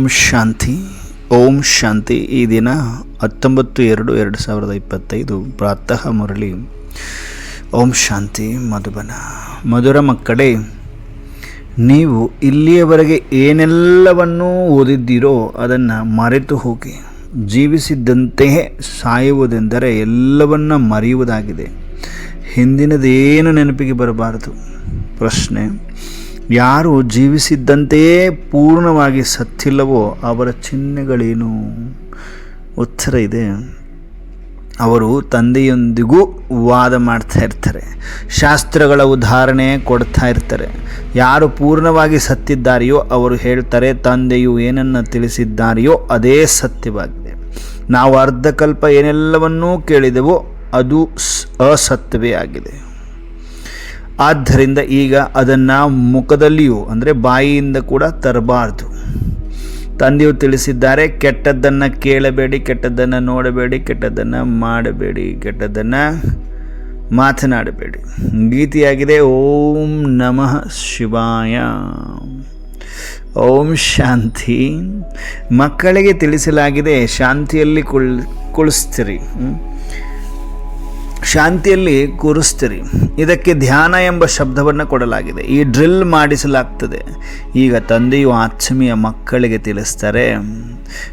ಓಂ ಶಾಂತಿ. ಓಂ ಶಾಂತಿ ಈ ದಿನ ಹತ್ತೊಂಬತ್ತು ಎರಡು ಎರಡು ಸಾವಿರದ ಇಪ್ಪತ್ತೈದು ಪ್ರಾತಃ ಮುರಳಿ. ಓಂ ಶಾಂತಿ ಮಧುಬನ. ಮಧುರ ಮಕ್ಕಳೇ, ನೀವು ಇಲ್ಲಿಯವರೆಗೆ ಏನೆಲ್ಲವನ್ನೂ ಓದಿದ್ದೀರೋ ಅದನ್ನು ಮರೆತು ಹೋಗಿ. ಜೀವಿಸಿದ್ದಂತೆಯೇ ಸಾಯುವುದೆಂದರೆ ಎಲ್ಲವನ್ನ ಮರೆಯುವುದಾಗಿದೆ. ಹಿಂದಿನದೇನು ನೆನಪಿಗೆ ಬರಬಾರದು? ಪ್ರಶ್ನೆ ಯಾರು ಜೀವಿಸಿದ್ದಂತೆಯೇ ಪೂರ್ಣವಾಗಿ ಸತ್ತಿಲ್ಲವೋ ಅವರ ಚಿಹ್ನೆಗಳೇನು? ಉತ್ತರ ಇದೆ. ಅವರು ತಂದೆಯೊಂದಿಗೂ ವಾದ ಮಾಡ್ತಾ ಇರ್ತಾರೆ. ಶಾಸ್ತ್ರಗಳ ಉದಾಹರಣೆ ಕೊಡ್ತಾ ಇರ್ತಾರೆ. ಯಾರು ಪೂರ್ಣವಾಗಿ ಸತ್ತಿದ್ದಾರೆಯೋ ಅವರು ಹೇಳ್ತಾರೆ, ತಂದೆಯು ಏನನ್ನು ತಿಳಿಸಿದ್ದಾರೆಯೋ ಅದೇ ಸತ್ಯವಾಗಿದೆ. ನಾವು ಅರ್ಧಕಲ್ಪ ಏನೆಲ್ಲವನ್ನೂ ಕೇಳಿದೆವೋ ಅದು ಅಸತ್ಯವೇ ಆಗಿದೆ. ಆದ್ದರಿಂದ ಈಗ ಅದನ್ನು ಮುಖದಲ್ಲಿಯೂ, ಅಂದರೆ ಬಾಯಿಯಿಂದ ಕೂಡ ತರಬಾರ್ದು. ತಂದೆಯು ತಿಳಿಸಿದ್ದಾರೆ, ಕೆಟ್ಟದ್ದನ್ನು ಕೇಳಬೇಡಿ, ಕೆಟ್ಟದ್ದನ್ನು ನೋಡಬೇಡಿ, ಕೆಟ್ಟದ್ದನ್ನು ಮಾಡಬೇಡಿ, ಕೆಟ್ಟದ್ದನ್ನು ಮಾತನಾಡಬೇಡಿ. ಗೀತೆಯಾಗಿದೆ, ಓಂ ನಮಃ ಶಿವಾಯ. ಓಂ ಶಾಂತಿ. ಮಕ್ಕಳಿಗೆ ತಿಳಿಸಲಾಗಿದೆ, ಶಾಂತಿಯಲ್ಲಿ ಕುಳ್, ಕುಳಿಸ್ತೀರಿ? ಶಾಂತಿಯಲ್ಲಿ ಕೂರಿಸ್ತೀರಿ. ಇದಕ್ಕೆ ಧ್ಯಾನ ಎಂಬ ಶಬ್ದವನ್ನು ಕೊಡಲಾಗಿದೆ. ಈ ಡ್ರಿಲ್ ಮಾಡಿಸಲಾಗ್ತದೆ. ಈಗ ತಂದೆಯು ಆತ್ಮೀಯ ಮಕ್ಕಳಿಗೆ ತಿಳಿಸ್ತಾರೆ,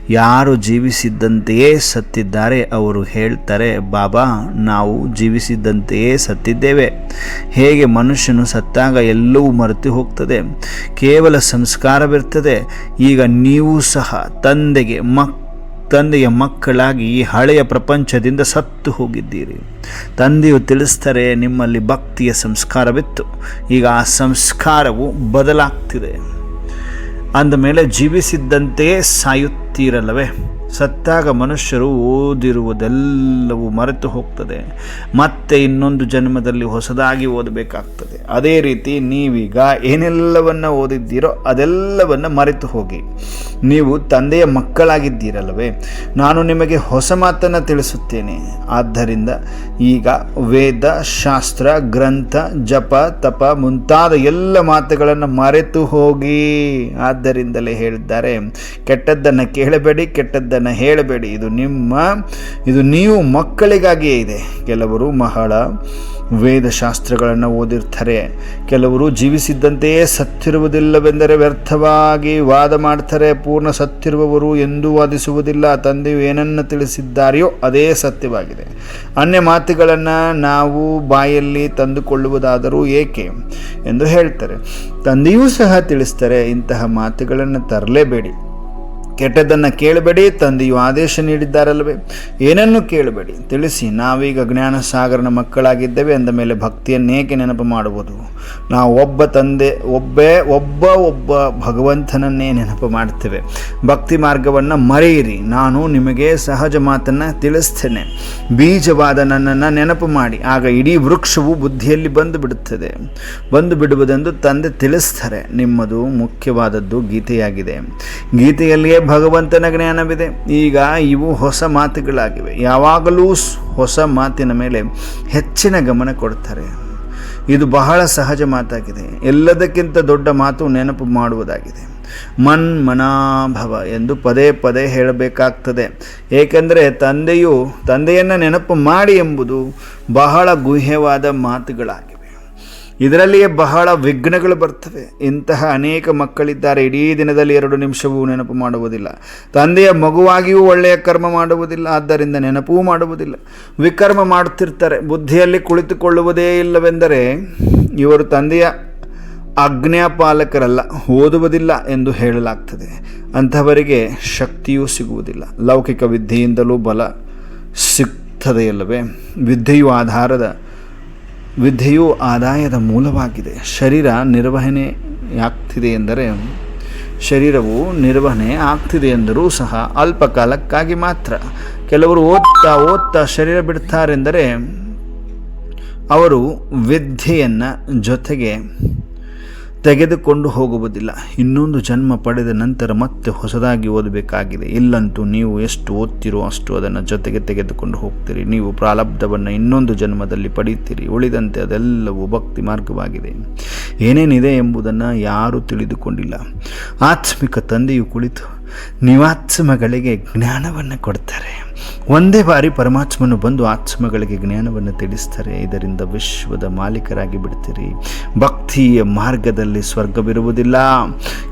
ಯಾರು ಜೀವಿಸಿದ್ದಂತೆಯೇ ಸತ್ತಿದ್ದಾರೆ ಅವರು ಹೇಳ್ತಾರೆ, ಬಾಬಾ, ನಾವು ಜೀವಿಸಿದ್ದಂತೆಯೇ ಸತ್ತಿದ್ದೇವೆ. ಹೇಗೆ ಮನುಷ್ಯನು ಸತ್ತಾಗ ಎಲ್ಲವೂ ಮರೆತು ಹೋಗ್ತದೆ. ಕೇವಲ ಸಂಸ್ಕಾರವಿರ್ತದೆ. ಈಗ ನೀವು ಸಹ ತಂದೆಗೆ ಮಕ್ ತಂದೆಯ ಮಕ್ಕಳಾಗಿ ಈ ಹಳೆಯ ಪ್ರಪಂಚದಿಂದ ಸತ್ತು ಹೋಗಿದ್ದೀರಿ. ತಂದೆಯು ತಿಳಿಸ್ತಾರೆ ನಿಮ್ಮಲ್ಲಿ ಭಕ್ತಿಯ ಸಂಸ್ಕಾರವಿತ್ತು. ಈಗ ಆ ಸಂಸ್ಕಾರವು ಬದಲಾಗ್ತಿದೆ. ಅಂದಮೇಲೆ ಜೀವಿಸಿದ್ದಂತೆಯೇ ಸಾಯುತ್ತೀರಲ್ಲವೇ? ಸತ್ತಾಗ ಮನುಷ್ಯರು ಓದಿರುವುದೆಲ್ಲವೂ ಮರೆತು ಹೋಗ್ತದೆ. ಮತ್ತೆ ಇನ್ನೊಂದು ಜನ್ಮದಲ್ಲಿ ಹೊಸದಾಗಿ ಓದಬೇಕಾಗ್ತದೆ. ಅದೇ ರೀತಿ ನೀವೀಗ ಏನೆಲ್ಲವನ್ನ ಓದಿದ್ದೀರೋ ಅದೆಲ್ಲವನ್ನು ಮರೆತು ಹೋಗಿ. ನೀವು ತಂದೆಯ ಮಕ್ಕಳಾಗಿದ್ದೀರಲ್ಲವೇ? ನಾನು ನಿಮಗೆ ಹೊಸ ಮಾತನ್ನು ತಿಳಿಸುತ್ತೇನೆ. ಆದ್ದರಿಂದ ಈಗ ವೇದ, ಶಾಸ್ತ್ರ, ಗ್ರಂಥ, ಜಪ, ತಪ ಮುಂತಾದ ಎಲ್ಲ ಮಾತುಗಳನ್ನು ಮರೆತು ಹೋಗಿ. ಆದ್ದರಿಂದಲೇ ಹೇಳಿದ್ದಾರೆ, ಕೆಟ್ಟದ್ದನ್ನು ಕೇಳಬೇಡಿ ಕೆಟ್ಟದ್ದನ್ನು ಹೇಳಬೇಡಿ. ಇದು ನಿಮ್ಮ, ಇದು ನೀವು ಮಕ್ಕಳಿಗಾಗಿಯೇ ಇದೆ. ಕೆಲವರು ಬಹಳ ವೇದಶಾಸ್ತ್ರಗಳನ್ನು ಓದಿರ್ತಾರೆ. ಕೆಲವರು ಜೀವಿಸಿದ್ದಂತೆಯೇ ಸತ್ತಿರುವುದಿಲ್ಲವೆಂದರೆ ವ್ಯರ್ಥವಾಗಿ ವಾದ ಮಾಡ್ತಾರೆ. ಪೂರ್ಣ ಸತ್ತಿರುವವರು ಎಂದೂ ವಾದಿಸುವುದಿಲ್ಲ. ತಂದೆಯು ಏನನ್ನು ತಿಳಿಸಿದ್ದಾರೆಯೋ ಅದೇ ಸತ್ಯವಾಗಿದೆ. ಅನ್ಯ ಮಾತುಗಳನ್ನು ನಾವು ಬಾಯಲ್ಲಿ ತಂದುಕೊಳ್ಳುವುದಾದರೂ ಏಕೆ ಎಂದು ಹೇಳ್ತಾರೆ. ತಂದೆಯೂ ಸಹ ತಿಳಿಸ್ತಾರೆ, ಇಂತಹ ಮಾತುಗಳನ್ನು ತರಲೇಬೇಡಿ. ಕೆಟ್ಟದ್ದನ್ನು ಕೇಳಬೇಡಿ, ತಂದೆಯು ಆದೇಶ ನೀಡಿದ್ದಾರಲ್ವೇ ಏನನ್ನು ಕೇಳಬೇಡಿ? ತಿಳಿಸಿ, ನಾವೀಗ ಜ್ಞಾನ ಸಾಗರನ ಮಕ್ಕಳಾಗಿದ್ದೇವೆ, ಅಂದ ಮೇಲೆ ಭಕ್ತಿಯನ್ನೇಕೆ ನೆನಪು ಮಾಡುವುದು? ನಾವು ಒಬ್ಬ ತಂದೆ, ಒಬ್ಬೇ, ಒಬ್ಬ ಒಬ್ಬ ಭಗವಂತನನ್ನೇ ನೆನಪು ಮಾಡ್ತೇವೆ ಭಕ್ತಿ ಮಾರ್ಗವನ್ನು ಮರೆಯಿರಿ, ನಾನು ನಿಮಗೆ ಸಹಜ ಮಾತನ್ನು ತಿಳಿಸ್ತೇನೆ. ಬೀಜವಾದ ನನ್ನನ್ನು ನೆನಪು ಮಾಡಿ, ಆಗ ಇಡೀ ವೃಕ್ಷವು ಬುದ್ಧಿಯಲ್ಲಿ ಬಂದು ಬಿಡುತ್ತದೆ. ಬಂದು ಬಿಡುವುದೆಂದು ತಂದೆ ತಿಳಿಸ್ತಾರೆ. ನಿಮ್ಮದು ಮುಖ್ಯವಾದದ್ದು ಗೀತೆಯಾಗಿದೆ. ಗೀತೆಯಲ್ಲಿಯೇ ಭಗವಂತನ ಜ್ಞಾನವಿದೆ. ಈಗ ಇವು ಹೊಸ ಮಾತುಗಳಾಗಿವೆ. ಯಾವಾಗಲೂ ಹೊಸ ಮಾತಿನ ಮೇಲೆ ಹೆಚ್ಚಿನ ಗಮನ ಕೊಡ್ತಾರೆ. ಇದು ಬಹಳ ಸಹಜ ಮಾತಾಗಿದೆ. ಎಲ್ಲದಕ್ಕಿಂತ ದೊಡ್ಡ ಮಾತು ನೆನಪು ಮಾಡುವುದಾಗಿದೆ. ಮನ್ ಮನಾಭವ ಎಂದು ಪದೇ ಪದೇ ಹೇಳಬೇಕಾಗ್ತದೆ. ಏಕೆಂದರೆ ತಂದೆಯು, ತಂದೆಯನ್ನು ನೆನಪು ಮಾಡಿ ಎಂಬುದು ಬಹಳ ಗುಹ್ಯವಾದ ಮಾತುಗಳಾಗಿವೆ. ಇದರಲ್ಲಿಯೇ ಬಹಳ ವಿಘ್ನಗಳು ಬರ್ತವೆ. ಇಂತಹ ಅನೇಕ ಮಕ್ಕಳಿದ್ದಾರೆ. ಇಡೀ ದಿನದಲ್ಲಿ ಎರಡು ನಿಮಿಷವೂ ನೆನಪು ಮಾಡುವುದಿಲ್ಲ. ತಂದೆಯ ಮಗುವಾಗಿಯೂ ಒಳ್ಳೆಯ ಕರ್ಮ ಮಾಡುವುದಿಲ್ಲ. ಆದ್ದರಿಂದ ನೆನಪೂ ಮಾಡುವುದಿಲ್ಲ. ವಿಕರ್ಮ ಮಾಡುತ್ತಿರ್ತಾರೆ ಬುದ್ಧಿಯಲ್ಲಿ ಕುಳಿತುಕೊಳ್ಳುವುದೇ ಇಲ್ಲವೆಂದರೆ ಇವರು ತಂದೆಯ ಆಜ್ಞಾಪಾಲಕರಲ್ಲ, ಓದುವುದಿಲ್ಲ ಎಂದು ಹೇಳಲಾಗ್ತದೆ. ಅಂಥವರಿಗೆ ಶಕ್ತಿಯೂ ಸಿಗುವುದಿಲ್ಲ. ಲೌಕಿಕ ವಿದ್ಯೆಯಿಂದಲೂ ಬಲ ಸಿಗ್ತದೆಯಲ್ಲವೇ? ವಿದ್ಯೆಯು ಆಧಾರದ ವಿದ್ಯೆಯು ಆದಾಯದ ಮೂಲವಾಗಿದೆ. ಶರೀರ ನಿರ್ವಹಣೆ ಆಗ್ತಿದೆ ಎಂದರೆ, ಶರೀರವು ನಿರ್ವಹಣೆ ಆಗ್ತಿದೆ ಎಂದರೂ ಸಹ ಅಲ್ಪ ಕಾಲಕ್ಕಾಗಿ ಮಾತ್ರ. ಕೆಲವರು ಓದ್ತಾ ಓದ್ತಾ ಶರೀರ ಬಿಡ್ತಾರೆಂದರೆ, ಅವರು ವಿದ್ಯೆಯನ್ನು ಜೊತೆಗೆ ತೆಗೆದುಕೊಂಡು ಹೋಗುವುದಿಲ್ಲ. ಇನ್ನೊಂದು ಜನ್ಮ ಪಡೆದ ನಂತರ ಮತ್ತೆ ಹೊಸದಾಗಿ ಓದಬೇಕಾಗಿದೆ. ಇಲ್ಲಂತೂ ನೀವು ಎಷ್ಟು ಓದ್ತಿರೋ ಅಷ್ಟು ಅದನ್ನು ಜೊತೆಗೆ ತೆಗೆದುಕೊಂಡು ಹೋಗ್ತೀರಿ. ನೀವು ಪ್ರಾರಬ್ಧವನ್ನು ಇನ್ನೊಂದು ಜನ್ಮದಲ್ಲಿ ಪಡೆಯುತ್ತೀರಿ ಉಳಿದಂತೆ ಅದೆಲ್ಲವೂ ಭಕ್ತಿ ಮಾರ್ಗವಾಗಿದೆ. ಏನೇನಿದೆ ಎಂಬುದನ್ನು ಯಾರೂ ತಿಳಿದುಕೊಂಡಿಲ್ಲ. ಆತ್ಮಿಕ ತಂದೆಯು ಕುಳಿತು ನೀವಾತ್ಮಗಳಿಗೆ ಜ್ಞಾನವನ್ನು ಕೊಡ್ತಾರೆ. ಒಂದೇ ಬಾರಿ ಪರಮಾತ್ಮನು ಬಂದು ಆತ್ಮಗಳಿಗೆ ಜ್ಞಾನವನ್ನು ತಿಳಿಸ್ತಾರೆ. ಇದರಿಂದ ವಿಶ್ವದ ಮಾಲೀಕರಾಗಿ ಬಿಡ್ತೀರಿ. ಭಕ್ತಿಯ ಮಾರ್ಗದಲ್ಲಿ ಸ್ವರ್ಗವಿರುವುದಿಲ್ಲ.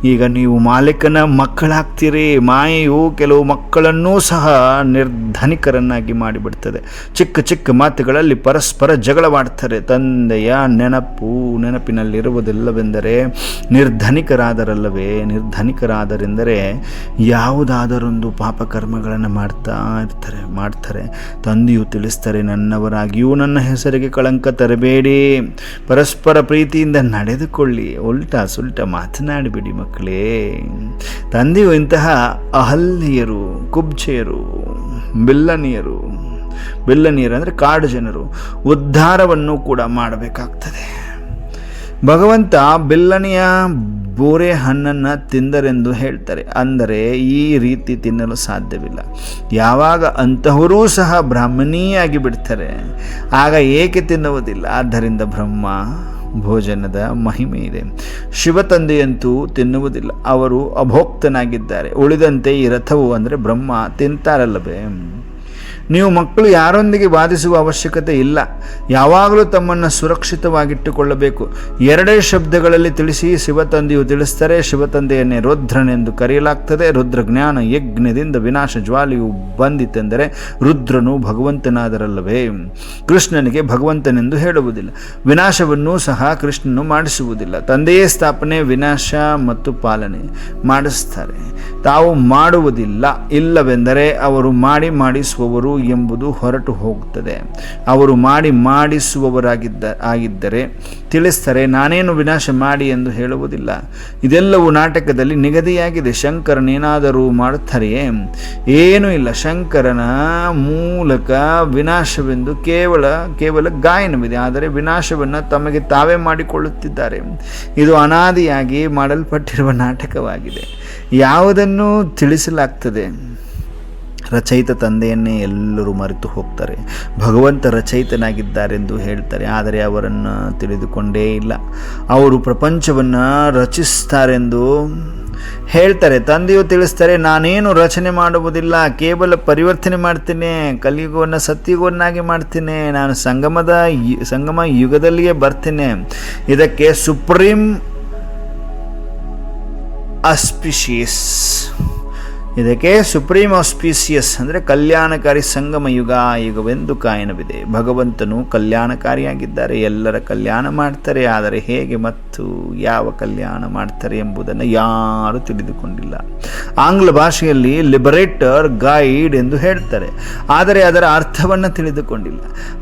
ಈಗ ನೀವು ಮಾಲೀಕನ ಮಕ್ಕಳಾಗ್ತೀರಿ. ಮಾಯೆಯು ಕೆಲವು ಮಕ್ಕಳನ್ನೂ ಸಹ ನಿರ್ಧನಿಕರನ್ನಾಗಿ ಮಾಡಿಬಿಡ್ತದೆ. ಚಿಕ್ಕ ಚಿಕ್ಕ ಮಾತುಗಳಲ್ಲಿ ಪರಸ್ಪರ ಜಗಳವಾಡ್ತಾರೆ. ತಂದೆಯ ನೆನಪು ನೆನಪಿನಲ್ಲಿರುವುದಿಲ್ಲವೆಂದರೆ ನಿರ್ಧನಿಕರಾದರಲ್ಲವೇ? ನಿರ್ಧನಿಕರಾದರೆಂದರೆ ಯಾವುದಾದರೊಂದು ಪಾಪಕರ್ಮಗಳನ್ನು ಮಾಡ್ತಾ ಇರ್ತಾರೆ, ಮಾಡ್ತಾರೆ. ತಂದೆಯು ತಿಳಿಸ್ತಾರೆ, ನನ್ನವರಾಗಿಯೂ ನನ್ನ ಹೆಸರಿಗೆ ಕಳಂಕ ತರಬೇಡಿ. ಪರಸ್ಪರ ಪ್ರೀತಿಯಿಂದ ನಡೆದುಕೊಳ್ಳಿ. ಉಲ್ಟಾ ಸುಲ್ಟ ಮಾತನಾಡಿಬಿಡಿ ಮಕ್ಕಳೇ. ತಂದೆಯು ಇಂತಹ ಅಹಲ್ಯರು ಕುಬ್ಜೆಯರು, ಬಿಲ್ಲನಿಯರು ಬಿಲ್ಲನಿಯರು ಅಂದರೆ ಕಾಡು ಜನರು, ಉದ್ಧಾರವನ್ನು ಕೂಡ ಮಾಡಬೇಕಾಗ್ತದೆ. ಭಗವಂತ ಬಿಲ್ಲನಿಯ ಬೋರೆ ಹಣ್ಣನ್ನು ತಿಂದರೆಂದು ಹೇಳ್ತಾರೆ. ಅಂದರೆ ಈ ರೀತಿ ತಿನ್ನಲು ಸಾಧ್ಯವಿಲ್ಲ. ಯಾವಾಗ ಅಂತಹವರೂ ಸಹ ಬ್ರಾಹ್ಮಣೀಯಾಗಿ ಬಿಡ್ತಾರೆ. ಆಗ ಏಕೆ ತಿನ್ನುವುದಿಲ್ಲ? ಆದ್ದರಿಂದ ಬ್ರಹ್ಮ ಭೋಜನದ ಮಹಿಮೆ ಇದೆ. ಶಿವ ತಂದೆಯಂತೂ ತಿನ್ನುವುದಿಲ್ಲ. ಅವರು ಅಭೋಕ್ತನಾಗಿದ್ದಾರೆ. ಉಳಿದಂತೆ ಈ ರಥವು ಅಂದರೆ ಬ್ರಹ್ಮ ತಿಂತಾರಲ್ಲವೇ? ನೀವು ಮಕ್ಕಳು ಯಾರೊಂದಿಗೆ ವಾದಿಸುವ ಅವಶ್ಯಕತೆ ಇಲ್ಲ. ಯಾವಾಗಲೂ ತಮ್ಮನ್ನು ಸುರಕ್ಷಿತವಾಗಿಟ್ಟುಕೊಳ್ಳಬೇಕು. ಎರಡೇ ಶಬ್ದಗಳಲ್ಲಿ ತಿಳಿಸಿ ಶಿವತಂದೆಯು ತಿಳಿಸ್ತಾರೆ ಶಿವತಂದೆಯನ್ನೇ ರುದ್ರನೆಂದು ಕರೆಯಲಾಗ್ತದೆ. ರುದ್ರ ಜ್ಞಾನ ಯಜ್ಞದಿಂದ ವಿನಾಶ ಜ್ವಾಲೆಯು ಬಂದಿತೆಂದರೆ ರುದ್ರನು ಭಗವಂತನಾದರಲ್ಲವೇ. ಕೃಷ್ಣನಿಗೆ ಭಗವಂತನೆಂದು ಹೇಳುವುದಿಲ್ಲ. ವಿನಾಶವನ್ನು ಸಹ ಕೃಷ್ಣನು ಮಾಡಿಸುವುದಿಲ್ಲ. ತಂದೆಯೇ ಸ್ಥಾಪನೆ, ವಿನಾಶ ಮತ್ತು ಪಾಲನೆ ಮಾಡಿಸ್ತಾರೆ. ತಾವು ಮಾಡುವುದಿಲ್ಲ. ಇಲ್ಲವೆಂದರೆ ಅವರು ಮಾಡಿ ಮಾಡಿಸುವವರು ಎಂಬುದು ಹೊರಟು ಹೋಗುತ್ತದೆ. ಅವರು ಮಾಡಿ ಮಾಡಿಸುವವರಾಗಿದ್ದ, ಆಗಿದ್ದರೆ ತಿಳಿಸ್ತಾರೆ, ನಾನೇನು ವಿನಾಶ ಮಾಡಿ ಎಂದು ಹೇಳುವುದಿಲ್ಲ. ಇದೆಲ್ಲವೂ ನಾಟಕದಲ್ಲಿ ನಿಗದಿಯಾಗಿದೆ. ಶಂಕರನೇನಾದರೂ ಮಾಡುತ್ತಾರೆಯೇ? ಏನೂ ಇಲ್ಲ. ಶಂಕರನ ಮೂಲಕ ವಿನಾಶವೆಂದು ಕೇವಲ ಕೇವಲ ಗಾಯನವಿದೆ. ಆದರೆ ವಿನಾಶವನ್ನು ತಮಗೆ ತಾವೇ ಮಾಡಿಕೊಳ್ಳುತ್ತಿದ್ದಾರೆ. ಇದು ಅನಾದಿಯಾಗಿ ಮಾಡಲ್ಪಟ್ಟಿರುವ ನಾಟಕವಾಗಿದೆ. ಯಾವುದನ್ನು ತಿಳಿಸಲಾಗ್ತದೆ? ರಚಯಿತ ತಂದೆಯನ್ನೇ ಎಲ್ಲರೂ ಮರೆತು ಹೋಗ್ತಾರೆ. ಭಗವಂತ ರಚಯಿತನಾಗಿದ್ದಾರೆಂದು ಹೇಳ್ತಾರೆ, ಆದರೆ ಅವರನ್ನು ತಿಳಿದುಕೊಂಡೇ ಇಲ್ಲ. ಅವರು ಪ್ರಪಂಚವನ್ನು ರಚಿಸ್ತಾರೆಂದು ಹೇಳ್ತಾರೆ, ತಂದೆಯು ತಿಳಿಸ್ತಾರೆ, ನಾನೇನು ರಚನೆ ಮಾಡುವುದಿಲ್ಲ, ಕೇವಲ ಪರಿವರ್ತನೆ ಮಾಡ್ತೇನೆ, ಕಲಿಯುಗವನ್ನು ಸತ್ಯುಗವನ್ನಾಗಿ ಮಾಡ್ತೇನೆ, ನಾನು ಸಂಗಮದ ಸಂಗಮ ಯುಗದಲ್ಲಿಯೇ ಬರ್ತೇನೆ. ಇದಕ್ಕೆ ಸುಪ್ರೀಂ ಅಸ್ಪಿಷಿಯಸ್. ಇದಕ್ಕೆ ಸುಪ್ರೀಂ ಆಸ್ಪೀಸಿಯಸ್ ಅಂದರೆ ಕಲ್ಯಾಣಕಾರಿ ಸಂಗಮ ಯುಗ ಯುಗವೆಂದು ಕಾಯನವಿದೆ. ಭಗವಂತನು ಕಲ್ಯಾಣಕಾರಿಯಾಗಿದ್ದಾರೆ, ಎಲ್ಲರ ಕಲ್ಯಾಣ ಮಾಡ್ತಾರೆ, ಆದರೆ ಹೇಗೆ ಮತ್ತು ಯಾವ ಕಲ್ಯಾಣ ಮಾಡ್ತಾರೆ ಎಂಬುದನ್ನು ಯಾರೂ ತಿಳಿದುಕೊಂಡಿಲ್ಲ. ಆಂಗ್ಲ ಭಾಷೆಯಲ್ಲಿ ಲಿಬರೇಟರ್ ಗೈಡ್ ಎಂದು ಹೇಳ್ತಾರೆ, ಆದರೆ ಅದರ ಅರ್ಥವನ್ನು ತಿಳಿದುಕೊಂಡಿಲ್ಲ.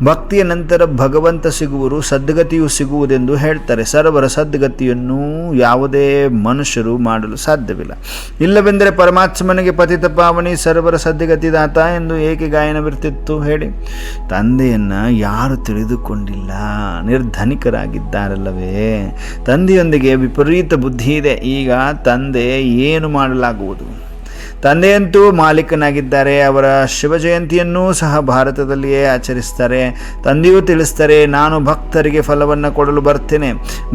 ಭಕ್ತಿಯ ನಂತರ ಭಗವಂತ ಸಿಗುವರು, ಸದ್ಗತಿಯು ಸಿಗುವುದೆಂದು ಹೇಳ್ತಾರೆ. ಸರ್ವರ ಸದ್ಗತಿಯನ್ನು ಯಾವುದೇ ಮನುಷ್ಯರು ಮಾಡಲು ಸಾಧ್ಯವಿಲ್ಲ. ಇಲ್ಲವೆಂದರೆ ಪರಮಾತ್ಮನಿಗೆ ಪತಿತ ಪಾವನಿ ಸರ್ವರ ಸದ್ಯಗತಿದಾತ ಎಂದು ಏಕೆ ಗಾಯನವಿರ್ತಿತ್ತು ಹೇಳಿ. ತಂದೆಯನ್ನು ಯಾರು ತಿಳಿದುಕೊಂಡಿಲ್ಲ. ನಿರ್ಧನಿಕರಾಗಿದ್ದಾರಲ್ಲವೇ. ತಂದೆಯೊಂದಿಗೆ ವಿಪರೀತ ಬುದ್ಧಿ ಇದೆ. ಈಗ ತಂದೆ ಏನು ಮಾಡಲಾಗುವುದು? ತಂದೆಯಂತೂ ಮಾಲೀಕನಾಗಿದ್ದಾರೆ, ಅವರ ಶಿವ ಜಯಂತಿಯನ್ನೂ ಸಹ ಭಾರತದಲ್ಲಿಯೇ ಆಚರಿಸ್ತಾರೆ. ತಂದೆಯೂ ತಿಳಿಸ್ತಾರೆ, ನಾನು ಭಕ್ತರಿಗೆ ಫಲವನ್ನು ಕೊಡಲು ಬರ್ತೇನೆ,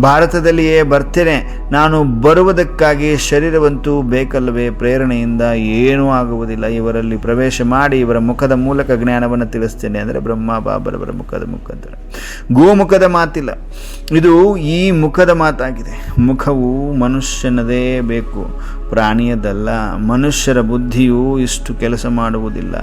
ಭಾರತದಲ್ಲಿಯೇ ಬರ್ತೇನೆ, ನಾನು ಬರುವುದಕ್ಕಾಗಿ ಶರೀರವಂತೂ ಬೇಕಲ್ಲವೇ, ಪ್ರೇರಣೆಯಿಂದ ಏನೂ ಆಗುವುದಿಲ್ಲ, ಇವರಲ್ಲಿ ಪ್ರವೇಶ ಮಾಡಿ ಇವರ ಮುಖದ ಮೂಲಕ ಜ್ಞಾನವನ್ನು ತಿಳಿಸ್ತೇನೆ, ಅಂದರೆ ಬ್ರಹ್ಮ, ಬಾಬರವರ ಮುಖದ ಮುಖಾಂತರ. ಗೋಮುಖದ ಮಾತಿಲ್ಲ, ಇದು ಈ ಮುಖದ ಮಾತಾಗಿದೆ. ಮುಖವು ಮನುಷ್ಯನದೇ ಬೇಕು ಪ್ರಾಣಿಯದಲ್ಲ, ಮನುಷ್ಯರ ಬುದ್ಧಿಯು ಇಷ್ಟು ಕೆಲಸ ಮಾಡುವುದಿಲ್ಲ.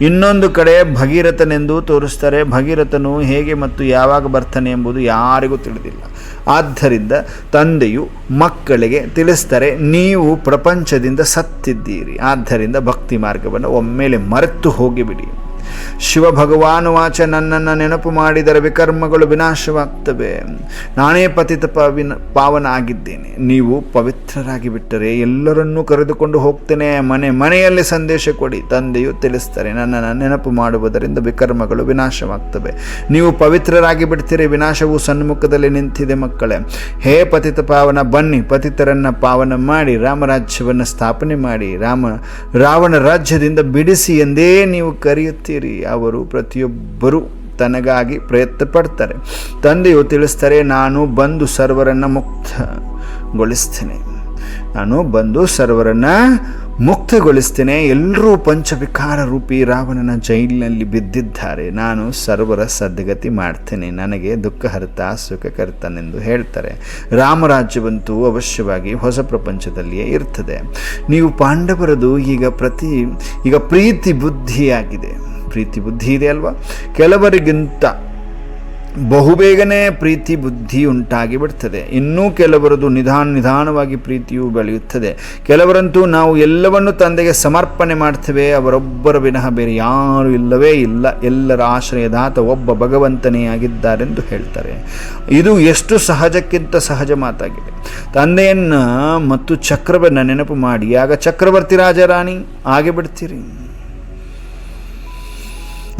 ಇನ್ನೊಂದು ಕಡೆ ಭಗೀರಥನೆಂದು ತೋರಿಸ್ತಾರೆ. ಭಗೀರಥನು ಹೇಗೆ ಮತ್ತು ಯಾವಾಗ ಬರ್ತಾನೆ ಎಂಬುದು ಯಾರಿಗೂ ತಿಳಿದಿಲ್ಲ. ಆದ್ದರಿಂದ ತಂದೆಯು ಮಕ್ಕಳಿಗೆ ತಿಳಿಸ್ತಾರೆ, ನೀವು ಪ್ರಪಂಚದಿಂದ ಸತ್ತಿದ್ದೀರಿ. ಆದ್ದರಿಂದ ಭಕ್ತಿ ಮಾರ್ಗವನ್ನು ಒಮ್ಮೆಲೆ ಮರೆತು ಹೋಗಿಬಿಡಿ. ಶಿವ ಭಗವಾನು ವಾಚ ನನ್ನನ್ನು ನೆನಪು ಮಾಡಿದರೆ ವಿಕರ್ಮಗಳು ವಿನಾಶವಾಗ್ತವೆ. ನಾನೇ ಪತಿತ ಪಾವಿನ ಪಾವನ ಆಗಿದ್ದೇನೆ ನೀವು ಪವಿತ್ರರಾಗಿ ಬಿಟ್ಟರೆ ಎಲ್ಲರನ್ನೂ ಕರೆದುಕೊಂಡು ಹೋಗ್ತೇನೆ. ಮನೆ ಮನೆಯಲ್ಲಿ ಸಂದೇಶ ಕೊಡಿ. ತಂದೆಯು ತಿಳಿಸ್ತಾರೆ, ನನ್ನನ್ನು ನೆನಪು ಮಾಡುವುದರಿಂದ ವಿಕರ್ಮಗಳು ವಿನಾಶವಾಗ್ತವೆ. ನೀವು ಪವಿತ್ರರಾಗಿ ಬಿಡ್ತೀರಿ. ವಿನಾಶವು ಸನ್ಮುಖದಲ್ಲಿ ನಿಂತಿದೆ ಮಕ್ಕಳೇ. ಹೇ ಪತಿತ ಪಾವನ, ಬನ್ನಿ. ಪತಿತರನ್ನು ಪಾವನ ಮಾಡಿ, ರಾಮರಾಜ್ಯವನ್ನು ಸ್ಥಾಪನೆ ಮಾಡಿ, ರಾಮ, ರಾವಣ ರಾಜ್ಯದಿಂದ ಬಿಡಿಸಿ ಎಂದೇ ನೀವು ಕರೆಯುತ್ತೀರಿ. ಅವರು ಪ್ರತಿಯೊಬ್ಬರು ತನಗಾಗಿ ಪ್ರಯತ್ನ ಪಡ್ತಾರೆ ತಂದೆಯು ತಿಳಿಸ್ತಾರೆ ನಾನು ಬಂದು ಸರ್ವರನ್ನು ಮುಕ್ತಗೊಳಿಸ್ತೇನೆ. ನಾನು ಬಂದು ಸರ್ವರನ್ನ ಮುಕ್ತಗೊಳಿಸ್ತೇನೆ. ಎಲ್ಲರೂ ಪಂಚವಿಕಾರ ರೂಪಿ ರಾವಣನ ಜೈಲಿನಲ್ಲಿ ಬಿದ್ದಿದ್ದಾರೆ. ನಾನು ಸರ್ವರ ಸದ್ಗತಿ ಮಾಡ್ತೇನೆ. ನನಗೆ ದುಃಖ ಹರ್ತ ಸುಖಕರ್ತನೆಂದು ಹೇಳ್ತಾರೆ. ರಾಮರಾಜ್ಯವಂತೂ ಅವಶ್ಯವಾಗಿ ಹೊಸ ಪ್ರಪಂಚದಲ್ಲಿಯೇ ಇರ್ತದೆ. ನೀವು ಪಾಂಡವರದು ಈಗ ಪ್ರತಿ, ಈಗ ಪ್ರೀತಿ ಬುದ್ಧಿಯಾಗಿದೆ. ಪ್ರೀತಿ ಬುದ್ಧಿ ಇದೆ ಅಲ್ವಾ? ಕೆಲವರಿಗಿಂತ ಬಹುಬೇಗನೆ ಪ್ರೀತಿ ಬುದ್ಧಿ ಉಂಟಾಗಿ ಬಿಡ್ತದೆ. ಇನ್ನೂ ಕೆಲವರದು ನಿಧಾನ ನಿಧಾನವಾಗಿ ಪ್ರೀತಿಯು ಬೆಳೆಯುತ್ತದೆ. ಕೆಲವರಂತೂ ನಾವು ಎಲ್ಲವನ್ನು ತಂದೆಗೆ ಸಮರ್ಪಣೆ ಮಾಡ್ತೇವೆ, ಅವರೊಬ್ಬರ ವಿನಃ ಬೇರೆ ಯಾರು ಇಲ್ಲವೇ ಇಲ್ಲ. ಎಲ್ಲರ ಆಶ್ರಯದಾತ ಒಬ್ಬ ಭಗವಂತನೇ ಆಗಿದ್ದಾರೆಂದು ಹೇಳ್ತಾರೆ. ಇದು ಎಷ್ಟು ಸಹಜಕ್ಕಿಂತ ಸಹಜ ಮಾತಾಗಿದೆ. ತಂದೆಯನ್ನು ಮತ್ತು ಚಕ್ರವನ್ನು ನೆನಪು ಮಾಡಿ, ಆಗ ಚಕ್ರವರ್ತಿ ರಾಜರಾಣಿ ಆಗಿ ಬಿಡ್ತೀರಿ.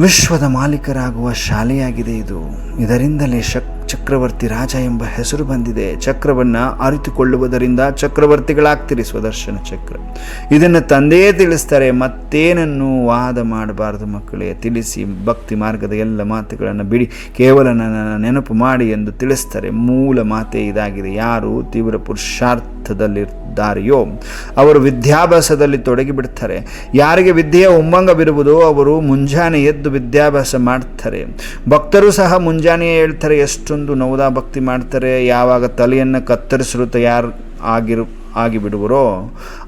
ವಿಶ್ವದ ಮಾಲೀಕರಾಗುವ ಶಾಲೆಯಾಗಿದೆ ಇದು. ಇದರಿಂದಲೇ ಶಕ್, ಚಕ್ರವರ್ತಿ ರಾಜ ಎಂಬ ಹೆಸರು ಬಂದಿದೆ. ಚಕ್ರವನ್ನು ಅರಿತುಕೊಳ್ಳುವುದರಿಂದ ಚಕ್ರವರ್ತಿಗಳಾಗ್ತೀರಿ ಸ್ವದರ್ಶನ ಚಕ್ರ. ಇದನ್ನು ತಂದೆಯೇ ತಿಳಿಸ್ತಾರೆ, ಮತ್ತೇನನ್ನು ವಾದ ಮಾಡಬಾರದು ಮಕ್ಕಳೇ. ತಿಳಿಸಿ, ಭಕ್ತಿ ಮಾರ್ಗದ ಎಲ್ಲ ಮಾತುಗಳನ್ನು ಬಿಡಿ, ಕೇವಲ ನನ್ನ ನೆನಪು ಮಾಡಿ ಎಂದು ತಿಳಿಸ್ತಾರೆ. ಮೂಲ ಮಾತೆ ಇದಾಗಿದೆ. ಯಾರು ತೀವ್ರ ಪುರುಷಾರ್ಥದಲ್ಲಿದ್ದಾರೆಯೋ ಅವರು ವಿದ್ಯಾಭ್ಯಾಸದಲ್ಲಿ ತೊಡಗಿಬಿಡ್ತಾರೆ. ಯಾರಿಗೆ ವಿದ್ಯೆಯ ಉಮ್ಮಂಗವಿರುವುದೋ ಅವರು ಮುಂಜಾನೆ ಎದ್ದು ವಿದ್ಯಾಭ್ಯಾಸ ಮಾಡ್ತಾರೆ. ಭಕ್ತರು ಸಹ ಮುಂಜಾನೆಯೇ ಹೇಳ್ತಾರೆ, ಎಷ್ಟೊಂದು ನವದಾ ಭಕ್ತಿ ಮಾಡ್ತಾರೆ, ಯಾವಾಗ ತಲೆಯನ್ನು ಕತ್ತರಿಸಲು ತಯಾರು ಆಗಿರು ಆಗಿಬಿಡುವರೋ,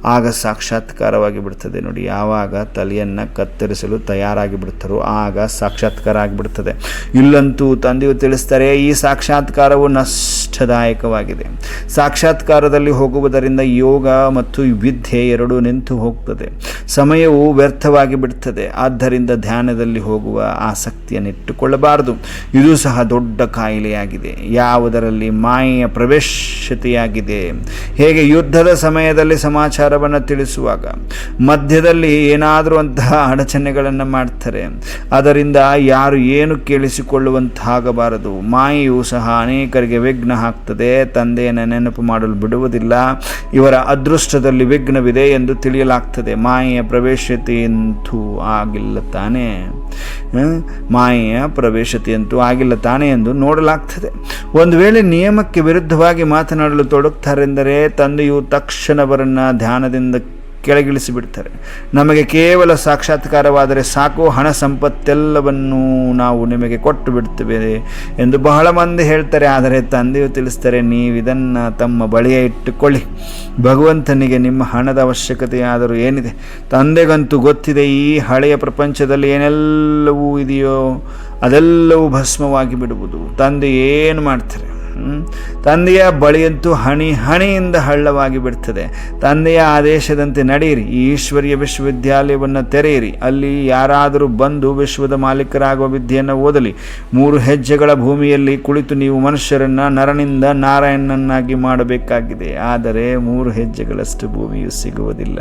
ಆಗ ಸಾಕ್ಷಾತ್ಕಾರವಾಗಿ ಬಿಡ್ತದೆ. ನೋಡಿ, ಯಾವಾಗ ತಲೆಯನ್ನು ಕತ್ತರಿಸಲು ತಯಾರಾಗಿ ಬಿಡ್ತಾರೋ ಆಗ ಸಾಕ್ಷಾತ್ಕಾರ ಆಗಿಬಿಡ್ತದೆ. ಇಲ್ಲಂತೂ ತಂದೆಯು ತಿಳಿಸ್ತಾರೆ, ಈ ಸಾಕ್ಷಾತ್ಕಾರವು ನಷ್ಟದಾಯಕವಾಗಿದೆ. ಸಾಕ್ಷಾತ್ಕಾರದಲ್ಲಿ ಹೋಗುವುದರಿಂದ ಯೋಗ ಮತ್ತು ವಿದ್ಯೆ ಎರಡೂ ನಿಂತು ಹೋಗ್ತದೆ. ಸಮಯವು ವ್ಯರ್ಥವಾಗಿ ಬಿಡ್ತದೆ. ಆದ್ದರಿಂದ ಧ್ಯಾನದಲ್ಲಿ ಹೋಗುವ ಆಸಕ್ತಿಯನ್ನಿಟ್ಟುಕೊಳ್ಳಬಾರದು ಇದು ಸಹ ದೊಡ್ಡ ಕಾಯಿಲೆಯಾಗಿದೆ. ಯಾವುದರಲ್ಲಿ ಮಾಯೆಯ ಪ್ರವೇಶತೆಯಾಗಿದೆ. ಹೇಗೆ ಯುದ್ಧದ ಸಮಯದಲ್ಲಿ ಸಮಾಚಾರವನ್ನು ತಿಳಿಸುವಾಗ ಮಧ್ಯದಲ್ಲಿ ಏನಾದರೂ ಅಂತಹ ಅಡಚಣೆಗಳನ್ನು ಮಾಡ್ತಾರೆ. ಅದರಿಂದ ಯಾರು ಏನು ಕೇಳಿಸಿಕೊಳ್ಳುವಂತಾಗಬಾರದು. ಮಾಯೆಯು ಸಹ ಅನೇಕರಿಗೆ ವಿಘ್ನ ಹಾಕ್ತದೆ. ತಂದೆಯನ್ನು ನೆನಪು ಮಾಡಲು ಬಿಡುವುದಿಲ್ಲ. ಇವರ ಅದೃಷ್ಟದಲ್ಲಿ ವಿಘ್ನವಿದೆ ಎಂದು ತಿಳಿಯಲಾಗ್ತದೆ. ಮಾಯೆಯ ಪ್ರವೇಶತೆಯಂತೂ ಆಗಿಲ್ಲ ತಾನೇ. ಮಾಯೆಯ ಪ್ರವೇಶತೆಯಂತೂ ಆಗಿಲ್ಲ ತಾನೇ ಎಂದು ನೋಡಲಾಗ್ತದೆ. ಒಂದು ವೇಳೆ ನಿಯಮಕ್ಕೆ ವಿರುದ್ಧವಾಗಿ ಮಾತನಾಡಲು ತೊಡಗುತ್ತಾರೆಂದರೆ ತಂದೆಯು ತಕ್ಷಣ ಅವರನ್ನು ಧ್ಯಾನದಿಂದ ಕೆಳಗಿಳಿಸಿಬಿಡ್ತಾರೆ. ನಮಗೆ ಕೇವಲ ಸಾಕ್ಷಾತ್ಕಾರವಾದರೆ ಸಾಕು, ಹಣ ಸಂಪತ್ತೆಲ್ಲವನ್ನೂ ನಾವು ನಿಮಗೆ ಕೊಟ್ಟು ಬಿಡ್ತೇವೆ ಎಂದು ಬಹಳ ಮಂದಿ ಹೇಳ್ತಾರೆ. ಆದರೆ ತಂದೆಯು ತಿಳಿಸ್ತಾರೆ ನೀವಿದನ್ನು ತಮ್ಮ ಬಳಿಯೇ ಇಟ್ಟುಕೊಳ್ಳಿ. ಭಗವಂತನಿಗೆ ನಿಮ್ಮ ಹಣದ ಅವಶ್ಯಕತೆಯಾದರೂ ಏನಿದೆ? ತಂದೆಗಂತೂ ಗೊತ್ತಿದೆ, ಈ ಹಳೆಯ ಪ್ರಪಂಚದಲ್ಲಿ ಏನೆಲ್ಲವೂ ಇದೆಯೋ ಅದೆಲ್ಲವೂ ಭಸ್ಮವಾಗಿ ಬಿಡುವುದು ತಂದೆ ಏನು ಮಾಡ್ತಾರೆ? ತಂದೆಯ ಬಳಿಯಂತೂ ಹಣಿ ಹಣಿಯಿಂದ ಹಳ್ಳವಾಗಿ ಬಿಡ್ತದೆ. ತಂದೆಯ ಆದೇಶದಂತೆ ನಡೆಯಿರಿ ಈಶ್ವರ್ಯ ವಿಶ್ವವಿದ್ಯಾಲಯವನ್ನು ತೆರೆಯಿರಿ. ಅಲ್ಲಿ ಯಾರಾದರೂ ಬಂದು ವಿಶ್ವದ ಮಾಲೀಕರಾಗುವ ವಿದ್ಯೆಯನ್ನು ಓದಲಿ. ಮೂರು ಹೆಜ್ಜೆಗಳ ಭೂಮಿಯಲ್ಲಿ ಕುಳಿತು ನೀವು ಮನುಷ್ಯರನ್ನು ನರನಿಂದ ನಾರಾಯಣನನ್ನಾಗಿ ಮಾಡಬೇಕಾಗಿದೆ. ಆದರೆ ಮೂರು ಹೆಜ್ಜೆಗಳಷ್ಟು ಭೂಮಿಯು ಸಿಗುವುದಿಲ್ಲ.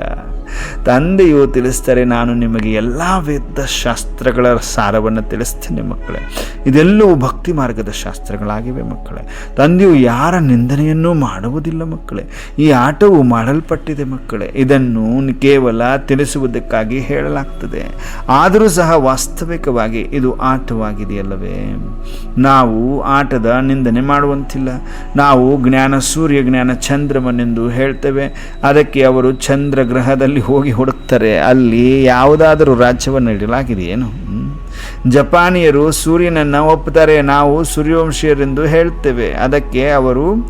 ತಂದೆಯು ತಿಳಿಸ್ತಾರೆ ನಾನು ನಿಮಗೆ ಎಲ್ಲ ವೇದ ಶಾಸ್ತ್ರಗಳ ಸಾರವನ್ನು ತಿಳಿಸ್ತೇನೆ ಮಕ್ಕಳೇ. ಇದೆಲ್ಲವೂ ಭಕ್ತಿ ಮಾರ್ಗದ ಶಾಸ್ತ್ರಗಳಾಗಿವೆ ಮಕ್ಕಳೇ. ತಂದೆಯು ಯಾರ ನಿಂದನೆಯನ್ನೂ ಮಾಡುವುದಿಲ್ಲ ಮಕ್ಕಳೇ. ಈ ಆಟವು ಮಾಡಲ್ಪಟ್ಟಿದೆ ಮಕ್ಕಳೇ. ಇದನ್ನು ಕೇವಲ ತಿಳಿಸುವುದಕ್ಕಾಗಿ ಹೇಳಲಾಗ್ತದೆ. ಆದರೂ ಸಹ ವಾಸ್ತವಿಕವಾಗಿ ಇದು ಆಟವಾಗಿದೆಯಲ್ಲವೇ? ನಾವು ಆಟದ ನಿಂದನೆ ಮಾಡುವಂತಿಲ್ಲ. ನಾವು ಜ್ಞಾನ ಸೂರ್ಯ ಜ್ಞಾನ ಚಂದ್ರಮನೆಂದು ಹೇಳ್ತೇವೆ. ಅದಕ್ಕೆ ಅವರು ಚಂದ್ರ ಗ್ರಹದಲ್ಲಿ ಹೋಗಿ ಹುಡುಕ್ತಾರೆ. ಅಲ್ಲಿ ಯಾವುದಾದರೂ ರಾಜ್ಯವನ್ನು ಇಡಲಾಗಿದೆಯೇನು ಜಪಾನಿಯರು ಸೂರ್ಯನನ್ನು ಒಪ್ಪುತ್ತಾರೆ. ನಾವು ಸೂರ್ಯವಂಶೀಯರೆಂದು ಹೇಳ್ತೇವೆ. ಅದಕ್ಕೆ ಅವರು,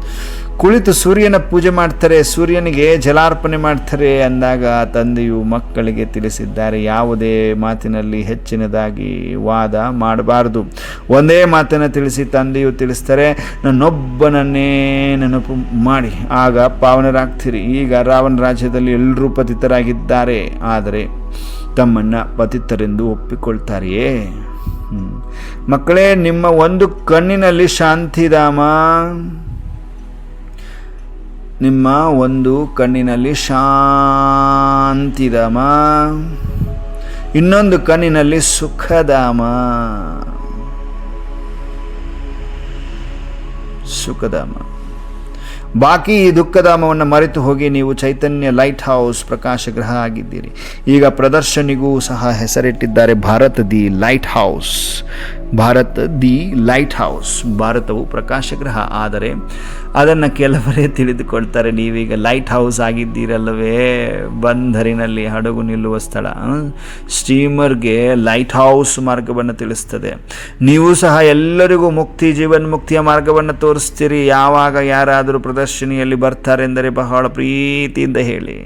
ಕುಳಿತು ಸೂರ್ಯನ ಪೂಜೆ ಮಾಡ್ತಾರೆ, ಸೂರ್ಯನಿಗೆ ಜಲಾರ್ಪಣೆ ಮಾಡ್ತಾರೆ ಅಂದಾಗ ತಂದೆಯು ಮಕ್ಕಳಿಗೆ ತಿಳಿಸಿದ್ದಾರೆ. ಯಾವುದೇ ಮಾತಿನಲ್ಲಿ ಹೆಚ್ಚಿನದಾಗಿ ವಾದ ಮಾಡಬಾರದು. ಒಂದೇ ಮಾತನ್ನು ತಿಳಿಸಿ ತಂದೆಯು ತಿಳಿಸ್ತಾರೆ, ನನ್ನೊಬ್ಬನನ್ನೇ ನೆನಪು ಮಾಡಿ. ಆಗ ಪಾವನರಾಗ್ತೀರಿ. ಈಗ ರಾವಣ ರಾಜ್ಯದಲ್ಲಿ ಎಲ್ಲರೂ ಪತಿತರಾಗಿದ್ದಾರೆ. ಆದರೆ ತಮ್ಮನ್ನು ಪತಿತರೆಂದು ಒಪ್ಪಿಕೊಳ್ತಾರೆಯೇ? ಮಕ್ಕಳೇ, ನಿಮ್ಮ ಒಂದು ಕಣ್ಣಿನಲ್ಲಿ ಶಾಂತಿಧಾಮ ನಿಮ್ಮ ಒಂದು ಕಣ್ಣಿನಲ್ಲಿ ಶಾಂತಿಧಾಮ ಇನ್ನೊಂದು ಕಣ್ಣಿನಲ್ಲಿ ಸುಖಧಾಮ ಸುಖಧಾಮ ಬಾಕಿ ಈ ದುಃಖಧಾಮವನ್ನು ಮರೆತು ಹೋಗಿ ನೀವು ಚೈತನ್ಯ ಲೈಟ್ ಹೌಸ್ ಪ್ರಕಾಶ ಗ್ರಹ ಆಗಿದ್ದೀರಿ. ಈಗ ಪ್ರದರ್ಶನಿಗೂ ಸಹ ಹೆಸರಿಟ್ಟಿದ್ದಾರೆ Bharat the lighthouse. Bharat the lighthouse. ಭಾರತವು ಪ್ರಕಾಶಗ್ರಹ ಆದರೆ ಅದನ್ನು ಕೆಲವರೇ ತಿಳಿದುಕೊಳ್ತಾರೆ, ನೀವೀಗ ಲೈಟ್ ಹೌಸ್ ಆಗಿದ್ದೀರಲ್ಲವೇ? ಬಂದರಿನಲ್ಲಿ ಹಡಗು ನಿಲ್ಲುವ ಸ್ಥಳ ಸ್ಟೀಮರ್ಗೆ ಲೈಟ್ ಹೌಸ್ ಮಾರ್ಗವನ್ನು ತಿಳಿಸ್ತದೆ. ನೀವು ಸಹ ಎಲ್ಲರಿಗೂ ಮುಕ್ತಿ, ಜೀವನ್ ಮುಕ್ತಿಯ ಮಾರ್ಗವನ್ನು ತೋರಿಸ್ತೀರಿ. ಯಾವಾಗ ಯಾರಾದರೂ ಪ್ರದರ್ಶನಿಯಲ್ಲಿ ಬರ್ತಾರೆಂದರೆ ಬಹಳ ಪ್ರೀತಿಯಿಂದ ಹೇಳಿ.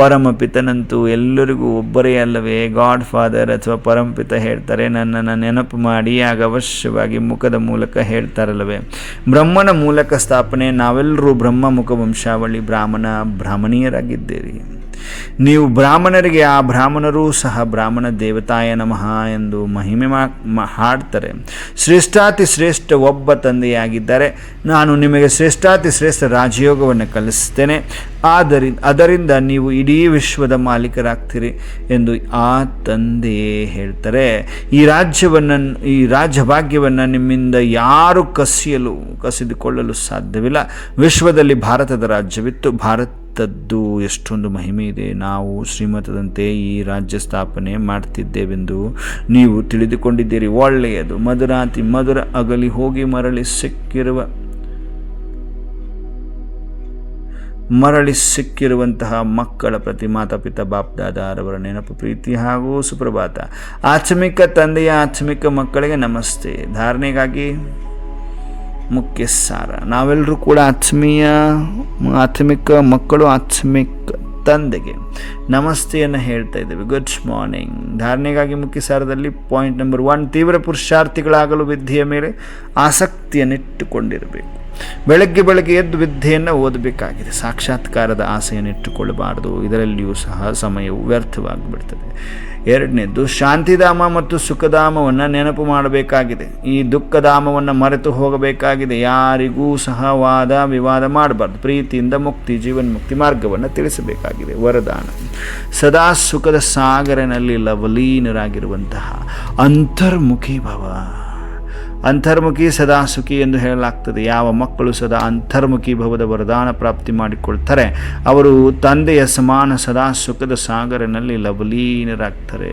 ಪರಮಪಿತನಂತೂ ಎಲ್ಲರಿಗೂ ಒಬ್ಬರೇ ಅಲ್ಲವೇ? ಗಾಡ್ ಫಾದರ್ ಅಥವಾ ಪರಮಪಿತ ಹೇಳ್ತಾರೆ, ನನ್ನನ್ನು ನೆನಪು ಮಾಡಿ ಆಗ ಅವಶ್ಯವಾಗಿ ಮುಖದ ಮೂಲಕ ಹೇಳ್ತಾರಲ್ಲವೇ? ಬ್ರಹ್ಮನ ಮೂಲಕ ಸ್ಥಾಪನೆ ನಾವೆಲ್ಲರೂ ಬ್ರಹ್ಮ ಮುಖ ವಂಶಾವಳಿ ಬ್ರಾಹ್ಮಣ ಬ್ರಾಹ್ಮಣೀಯರಾಗಿದ್ದೀರಿ. ನೀವು ಬ್ರಾಹ್ಮಣರಿಗೆ, ಆ ಬ್ರಾಹ್ಮಣರೂ ಸಹ ಬ್ರಾಹ್ಮಣ ದೇವತಾಯ ನಮಃ ಎಂದು ಮಹಿಮೆ ಮಾ ಹಾಡ್ತಾರೆ. ಶ್ರೇಷ್ಠಾತಿ ಶ್ರೇಷ್ಠ ಒಬ್ಬ ತಂದೆಯಾಗಿದ್ದಾರೆ ನಾನು ನಿಮಗೆ ಶ್ರೇಷ್ಠಾತಿ ಶ್ರೇಷ್ಠ ರಾಜಯೋಗವನ್ನು ಕಲಿಸ್ತೇನೆ. ಆದರಿ, ಅದರಿಂದ ನೀವು ಇಡೀ ವಿಶ್ವದ ಮಾಲೀಕರಾಗ್ತೀರಿ ಎಂದು ಆ ತಂದೆಯೇ ಹೇಳ್ತಾರೆ. ಈ ರಾಜ್ಯವನ್ನು, ಈ ರಾಜ್ಯಭಾಗ್ಯವನ್ನು ನಿಮ್ಮಿಂದ ಯಾರು ಕಸಿಯಲು, ಕಸಿದುಕೊಳ್ಳಲು ಸಾಧ್ಯವಿಲ್ಲ. ವಿಶ್ವದಲ್ಲಿ ಭಾರತದ ರಾಜ್ಯವಿತ್ತು. ಭಾರತದ್ದು ಎಷ್ಟೊಂದು ಮಹಿಮೆ ಇದೆ. ನಾವು ಶ್ರೀಮತದಂತೆ ಈ ರಾಜ್ಯ ಸ್ಥಾಪನೆ ಮಾಡ್ತಿದ್ದೇವೆಂದು ನೀವು ತಿಳಿದುಕೊಂಡಿದ್ದೀರಿ. ಒಳ್ಳೆಯದು. ಮಧುರಾತಿ, ಮಧುರ ಅಗಲಿ ಹೋಗಿ ಮರಳಿ ಸಿಕ್ಕಿರುವ, ಮರಳಿ ಸಿಕ್ಕಿರುವಂತಹ ಮಕ್ಕಳ ಪ್ರತಿ ಮಾತಾಪಿತ ಬಾಪ್ದಾದಾರವರ ನೆನಪು, ಪ್ರೀತಿ ಹಾಗೂ ಸುಪ್ರಭಾತ. ಆಚಮಿಕ ತಂದೆಯ ಆಚಮಿಕ ಮಕ್ಕಳಿಗೆ ನಮಸ್ತೆ. ಧಾರಣೆಗಾಗಿ ಮುಖ್ಯ ಸಾರ ನಾವೆಲ್ಲರೂ ಕೂಡ ಆತ್ಮೀಯ, ಆತ್ಮಿಕ ಮಕ್ಕಳು, ಆತ್ಮಿಕ ತಂದೆಗೆ ನಮಸ್ತೆಯನ್ನು ಹೇಳ್ತಾ ಇದ್ದೇವೆ. ಗುಡ್ ಮಾರ್ನಿಂಗ್ ಧಾರಣೆಗಾಗಿ ಮುಖ್ಯ ಸಾರದಲ್ಲಿ ಪಾಯಿಂಟ್ ನಂಬರ್ ಒನ್ ತೀವ್ರ ಪುರುಷಾರ್ಥಿಗಳಾಗಲು ವಿದ್ಯೆಯ ಮೇಲೆ ಆಸಕ್ತಿಯನ್ನಿಟ್ಟುಕೊಂಡಿರಬೇಕು. ಬೆಳಗ್ಗೆ ಬೆಳಗ್ಗೆ ಎದ್ದು ವಿದ್ಯೆಯನ್ನು ಓದಬೇಕಾಗಿದೆ. ಸಾಕ್ಷಾತ್ಕಾರದ ಆಸೆಯನ್ನು ಇಟ್ಟುಕೊಳ್ಳಬಾರದು. ಇದರಲ್ಲಿಯೂ ಸಹ ಸಮಯವು ವ್ಯರ್ಥವಾಗಿಬಿಡ್ತದೆ. ಎರಡನೇದು, ಶಾಂತಿಧಾಮ ಮತ್ತು ಸುಖಧಾಮವನ್ನು ನೆನಪು ಮಾಡಬೇಕಾಗಿದೆ. ಈ ದುಃಖಧಾಮವನ್ನು ಮರೆತು ಹೋಗಬೇಕಾಗಿದೆ. ಯಾರಿಗೂ ಸಹ ವಾದ ವಿವಾದ ಮಾಡಬಾರ್ದು. ಪ್ರೀತಿಯಿಂದ ಮುಕ್ತಿ, ಜೀವನ್ಮುಕ್ತಿ ಮಾರ್ಗವನ್ನು ತಿಳಿಸಬೇಕಾಗಿದೆ. ವರದಾನ. ಸದಾ ಸುಖದ ಸಾಗರನಲ್ಲಿ ಲವಲೀನರಾಗಿರುವಂತಹ ಅಂತರ್ಮುಖಿ ಭವ ಅಂತರ್ಮುಖಿ ಸದಾ ಸುಖಿ ಎಂದು ಹೇಳಲಾಗ್ತದೆ. ಯಾವ ಮಕ್ಕಳು ಸದಾ ಅಂತರ್ಮುಖಿ ಭವದ ವರದಾನ ಪ್ರಾಪ್ತಿ ಮಾಡಿಕೊಳ್ತಾರೆ, ಅವರು ತಂದೆಯ ಸಮಾನ ಸದಾ ಸುಖದ ಸಾಗರನಲ್ಲಿ ಲವಲೀನರಾಗ್ತಾರೆ.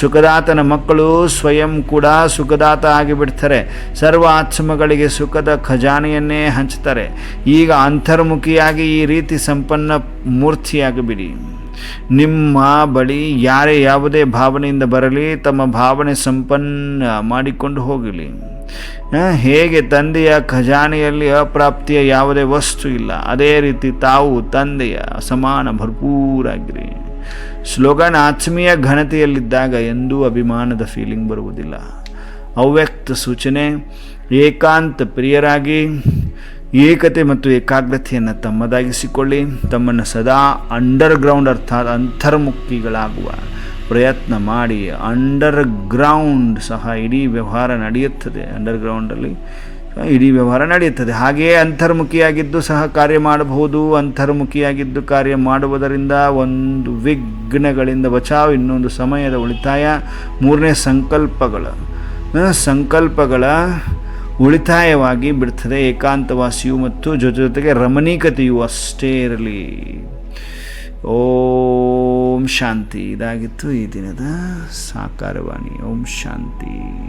ಸುಖದಾತನ ಮಕ್ಕಳು ಸ್ವಯಂ ಕೂಡ ಸುಖದಾತ ಆಗಿಬಿಡ್ತಾರೆ. ಸರ್ವ ಆತ್ಮಗಳಿಗೆ ಸುಖದ ಖಜಾನೆಯನ್ನೇ ಹಂಚ್ತಾರೆ. ಈಗ ಅಂತರ್ಮುಖಿಯಾಗಿ ಈ ರೀತಿ ಸಂಪನ್ನ ಮೂರ್ತಿಯಾಗಿಬಿಡಿ. ನಿಮ್ಮ ಬಳಿ ಯಾರೇ ಯಾವುದೇ ಭಾವನೆಯಿಂದ ಬರಲಿ, ತಮ್ಮ ಭಾವನೆ ಸಂಪನ್ನ ಮಾಡಿಕೊಂಡು ಹೋಗಲಿ. ಹೇಗೆ ತಂದೆಯ ಖಜಾನೆಯಲ್ಲಿ ಅಪ್ರಾಪ್ತಿಯ ಯಾವುದೇ ವಸ್ತು ಇಲ್ಲ, ಅದೇ ರೀತಿ ತಾವು ತಂದೆಯ ಸಮಾನ ಭರ್ಪೂರಾಗಿರಿ. ಸ್ಲೋಗನ್ ಆತ್ಮೀಯ ಘನತೆಯಲ್ಲಿದ್ದಾಗ ಎಂದೂ ಅಭಿಮಾನದ ಫೀಲಿಂಗ್ ಬರುವುದಿಲ್ಲ. ಅವ್ಯಕ್ತ ಸೂಚನೆ, ಏಕಾಂತ ಪ್ರಿಯರಾಗಿ ಏಕತೆ ಮತ್ತು ಏಕಾಗ್ರತೆಯನ್ನು ತಮ್ಮದಾಗಿಸಿಕೊಳ್ಳಿ. ತಮ್ಮನ್ನು ಸದಾ ಅಂಡರ್ಗ್ರೌಂಡ್ ಅರ್ಥಾತ್ ಅಂತರ್ಮುಖಿಗಳಾಗುವ ಪ್ರಯತ್ನ ಮಾಡಿ ಅಂಡರ್ಗ್ರೌಂಡ್ ಸಹ ಇಡೀ ವ್ಯವಹಾರ ನಡೆಯುತ್ತದೆ. ಅಂಡರ್ಗ್ರೌಂಡಲ್ಲಿ ಇಡೀ ವ್ಯವಹಾರ ನಡೆಯುತ್ತದೆ. ಹಾಗೆಯೇ ಅಂತರ್ಮುಖಿಯಾಗಿದ್ದು ಸಹ ಕಾರ್ಯ ಮಾಡಬಹುದು. ಅಂತರ್ಮುಖಿಯಾಗಿದ್ದು ಕಾರ್ಯ ಮಾಡುವುದರಿಂದ ಒಂದು ವಿಘ್ನಗಳಿಂದ ಬಚಾವ್, ಇನ್ನೊಂದು ಸಮಯದ ಉಳಿತಾಯ. ಮೂರನೇ ಸಂಕಲ್ಪಗಳ ಸಂಕಲ್ಪಗಳ ಉಳಿತಾಯವಾಗಿ ಬಿಡ್ತದೆ, ಏಕಾಂತವಾಸಿಯು ಮತ್ತು ಜೊತೆ ಜೊತೆಗೆ ರಮಣೀಕತೆಯು ಅಷ್ಟೇ ಇರಲಿ. ಓಂ ಶಾಂತಿ. ಇದಾಗಿತ್ತು ಈ ದಿನದ ಸಾಕಾರವಾಣಿ. ಓಂ ಶಾಂತಿ.